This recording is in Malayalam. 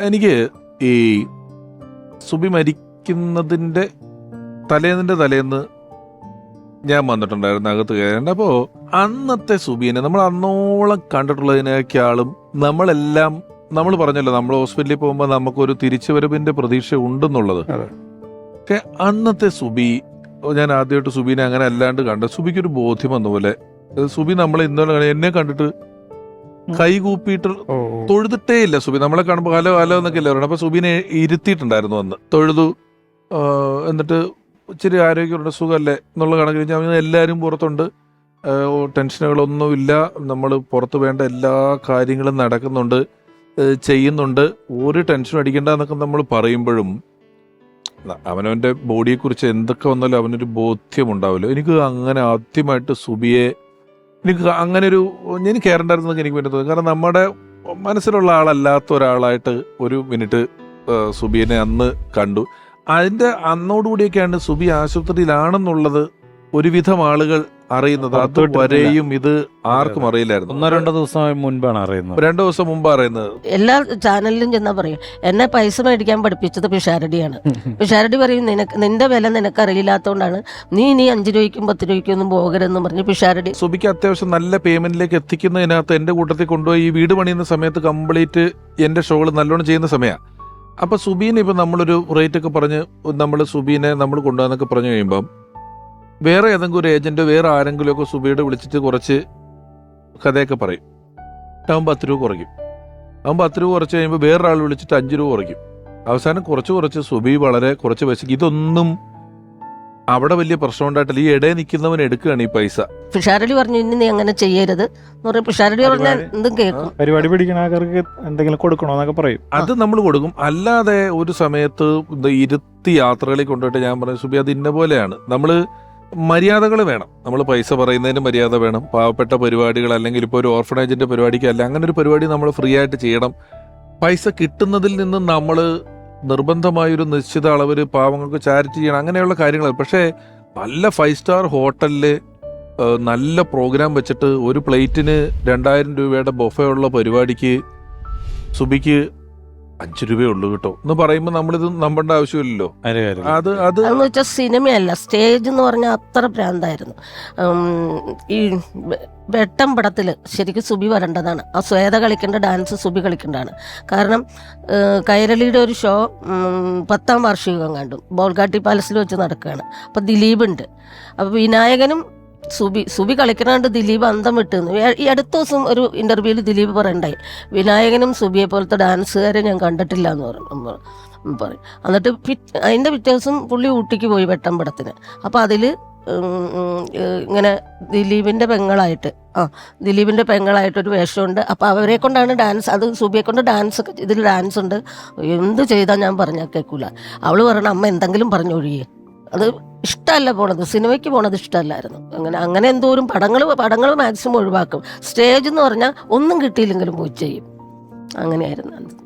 എനിക്ക് ഈ സുബി മരിക്കുന്നതിന്റെ തലേന്നിന്റെ തലേന്ന് ഞാൻ വന്നിട്ടുണ്ടായിരുന്നു അകത്ത് കയറേണ്ട അപ്പോൾ അന്നത്തെ സുബീനെ നമ്മൾ അന്നോളം കണ്ടിട്ടുള്ളതിനേക്കാളും നമ്മളെല്ലാം നമ്മൾ പറഞ്ഞല്ലോ നമ്മൾ ഹോസ്പിറ്റലിൽ പോകുമ്പോൾ നമുക്കൊരു തിരിച്ചുവരവിന്റെ പ്രതീക്ഷ ഉണ്ടെന്നുള്ളത്. പക്ഷെ അന്നത്തെ സുബി ഞാൻ ആദ്യമായിട്ട് സുബീനെ അങ്ങനെ അല്ലാണ്ട് കണ്ട സുബിക്കൊരു ബോധ്യം വന്ന പോലെ സുബി നമ്മളെ ഇന്നലെ എന്നെ കണ്ടിട്ട് കൈകൂപ്പിയിട്ട് ഓ തൊഴുതിട്ടേ ഇല്ല സുബി. നമ്മളെ കാണുമ്പോൾ ഹലോ ഹലോ എന്നൊക്കെ അല്ലേ പറയണം. അപ്പൊ സുബിനെ ഇരുത്തിയിട്ടുണ്ടായിരുന്നു അന്ന്. തൊഴുതു എന്നിട്ട് ഇച്ചിരി ആരോഗ്യമുണ്ട് സുഖമല്ലേ എന്നുള്ള കണക്കിൽ ഞാൻ എല്ലാവരും പുറത്തുണ്ട്. ടെൻഷനുകളൊന്നുമില്ല. നമ്മൾ പുറത്ത് വേണ്ട എല്ലാ കാര്യങ്ങളും നടക്കുന്നുണ്ട് ചെയ്യുന്നുണ്ട്. ഒരു ടെൻഷനും അടിക്കണ്ട എന്നൊക്കെ നമ്മൾ പറയുമ്പോഴും അവനവന്റെ ബോഡിയെക്കുറിച്ച് എന്തൊക്കെ വന്നാലും അവനൊരു ബോധ്യമുണ്ടാവില്ല എനിക്ക് അങ്ങനെ ആദ്യമായിട്ട് സുബിയെ എനിക്ക് അങ്ങനെ ഒരു ഞാൻ കയറണ്ടായിരുന്നൊക്കെ എനിക്ക് വേണ്ടി തോന്നി. കാരണം നമ്മുടെ മനസ്സിലുള്ള ആളല്ലാത്ത ഒരാളായിട്ട് ഒരു മിനിറ്റ് സുബിയെ അന്ന് കണ്ടു. അതിന്റെ അന്നോടുകൂടിയൊക്കെയാണ് സുബി ആശുപത്രിയിലാണെന്നുള്ളത് ഒരുവിധം ആളുകൾ അറിയുന്നത് അതുവരെയും ഇത് ആർക്കും അറിയില്ലായിരുന്നു. ഒന്നോ രണ്ടോ ദിവസം മുൻപാണ് അറിയുന്നത്. രണ്ടു ദിവസം മുമ്പ് അറിയുന്നത്. എല്ലാ ചാനലിലും ചെന്നാ പറയും എന്നെ പൈസ മേടിക്കാൻ പഠിപ്പിച്ചത് പിഷാരടിയാണ്. പിഷാരടി പറയും നിനക്ക് നിന്റെ വില നിനക്ക് അറിയില്ലാത്തതുകൊണ്ടാണ് നീ ഇനി അഞ്ചു രൂപയ്ക്കും പത്ത് രൂപയ്ക്കും ഒന്നും പോകരുതെന്ന് പറഞ്ഞ് പിഷാരടി സുബിക്ക് അത്യാവശ്യം നല്ല പേയ്മെന്റിലേക്ക് എത്തിക്കുന്നതിനകത്ത് എന്റെ കൂട്ടത്തിൽ കൊണ്ടുപോയി ഈ വീട് പണിയുന്ന സമയത്ത് കംപ്ലീറ്റ് എന്റെ ഷോകൾ നല്ലോണം ചെയ്യുന്ന സമയമാണ് അപ്പൊ സുബീനെ ഇപ്പൊ നമ്മളൊരു റേറ്റ് ഒക്കെ പറഞ്ഞ് നമ്മൾ സുബീനെ നമ്മൾ കൊണ്ടുപോകാന്നൊക്കെ പറഞ്ഞു കഴിയുമ്പം വേറെ ഏതെങ്കിലും ഒരു ഏജന്റ് വേറെ ആരെങ്കിലും ഒക്കെ സുബിയുടെ വിളിച്ചിട്ട് കുറച്ച് കഥയൊക്കെ പറയും. അവൻ പത്ത് രൂപ കുറയ്ക്കും. അവൻ പത്ത് രൂപ കുറച്ച് കഴിയുമ്പോൾ വേറൊരാൾ വിളിച്ചിട്ട് അഞ്ച് രൂപ കുറയ്ക്കും. അവസാനം കുറച്ച് കുറച്ച് സുബി വളരെ കുറച്ച് പൈസ ഇതൊന്നും അവിടെ വലിയ പ്രശ്നം ഉണ്ടായിട്ടില്ല. ഈ ഇടയിൽ നിൽക്കുന്നവൻ എടുക്കുകയാണ് ഈ പൈസ. പിഷാരടി പറഞ്ഞു ഇനി നീ അങ്ങനെ ചെയ്യരുത്. എന്ന് പറയും പിഷാരടി പറഞ്ഞാൽ പരിപാടി- എന്തും കേൾക്കും. പരിപാടി പിടിക്കുന്ന ആൾക്കാർക്ക് എന്തെങ്കിലും കൊടുക്കണോന്നൊക്കെ പറയും. അത് നമ്മൾ കൊടുക്കും. അല്ലാതെ ഒരു സമയത്ത് ഇരുത്തി യാത്രകളിൽ കൊണ്ടുപോയിട്ട് ഞാൻ പറഞ്ഞു സുബി അത് ഇന്ന പോലെയാണ്. നമ്മൾ മര്യാദകൾ വേണം. നമ്മൾ പൈസ പറയുന്നതിന് മര്യാദ വേണം. പാവപ്പെട്ട പരിപാടികൾ അല്ലെങ്കിൽ ഇപ്പോൾ ഒരു ഓർഫനേജിന്റെ പരിപാടിക്ക് അല്ല അങ്ങനെ ഒരു പരിപാടി നമ്മൾ ഫ്രീ ആയിട്ട് ചെയ്യണം. പൈസ കിട്ടുന്നതിൽ നിന്ന് നമ്മൾ നിർബന്ധമായൊരു നിശ്ചിത അളവിൽ പാവങ്ങൾക്ക് ചാരിറ്റി ചെയ്യണം. അങ്ങനെയുള്ള കാര്യങ്ങൾ. പക്ഷേ നല്ല ഫൈവ് സ്റ്റാർ ഹോട്ടലിൽ നല്ല പ്രോഗ്രാം വെച്ചിട്ട് ഒരു പ്ലേറ്റിന് രണ്ടായിരം രൂപയുടെ ബൊഫയുള്ള പരിപാടിക്ക് സുബിക്ക് അഞ്ചു രൂപയേ ഉള്ളൂ കേട്ടോ. എന്ന് പറയുമ്പോൾ നമ്മളിത് നമ്പേണ്ട ആവശ്യമില്ലല്ലോ. അത് അത്. വെച്ചാൽ സിനിമയല്ല സ്റ്റേജ് എന്ന് പറഞ്ഞാൽ അത്ര ഭ്രാന്തായിരുന്നു. ഈ വെട്ടം പടത്തിൽ ശരിക്കും സുബി വരേണ്ടതാണ്. ആ സ്വേത കളിക്കേണ്ട ഡാൻസ് സുബി കളിക്കേണ്ടതാണ്. കാരണം കൈരളിയുടെ ഒരു ഷോ പത്താം വാർഷികം കണ്ടു. ബോൾഗാട്ടി പാലസിൽ വെച്ച് നടക്കുകയാണ്. അപ്പം ദിലീപ് ഉണ്ട് അപ്പോൾ വിനായകനും സുബി സുബി കളിക്കണാണ്ട് ദിലീപ് അന്തം വിട്ടുന്നു. ഈ- അടുത്ത ദിവസം ഒരു ഇന്റർവ്യൂവിൽ ദിലീപ് പറയണ്ടായി. വിനായകനും സുബിയെ പോലത്തെ ഡാൻസുകാരെ ഞാൻ കണ്ടിട്ടില്ല എന്ന് പറഞ്ഞു പറയും. എന്നിട്ട് അതിന്റെ പിറ്റേ ദിവസം പുള്ളി ഊട്ടിക്ക് പോയി വെട്ടം വെട്ടമ്പടത്തിന് അപ്പോൾ അതിൽ ഇങ്ങനെ ദിലീപിന്റെ പെങ്ങളായിട്ട് ആ ദിലീപിന്റെ പെങ്ങളായിട്ട് ഒരു വേഷമുണ്ട്. അപ്പോൾ അവരെ കൊണ്ടാണ് ഡാൻസ് അത് സുബിയെ കൊണ്ട് ഡാൻസ് ഒക്കെ ഇതിൽ ഡാൻസ് ഉണ്ട്. എന്ത് ചെയ്താൽ ഞാൻ പറഞ്ഞാൽ കേൾക്കൂല അവൾ പറഞ്ഞ അമ്മ എന്തെങ്കിലും പറഞ്ഞൊഴിയേ. അത് ഇഷ്ടമല്ല പോണത്. സിനിമയ്ക്ക് പോണത് ഇഷ്ടമല്ലായിരുന്നു. അങ്ങനെ അങ്ങനെ എന്തോരും പടങ്ങൾ പടങ്ങൾ മാക്സിമം ഒഴിവാക്കും. സ്റ്റേജ് എന്ന് പറഞ്ഞാൽ ഒന്നും കിട്ടിയില്ലെങ്കിലും പോയി ചെയ്യും. അങ്ങനെയായിരുന്നു.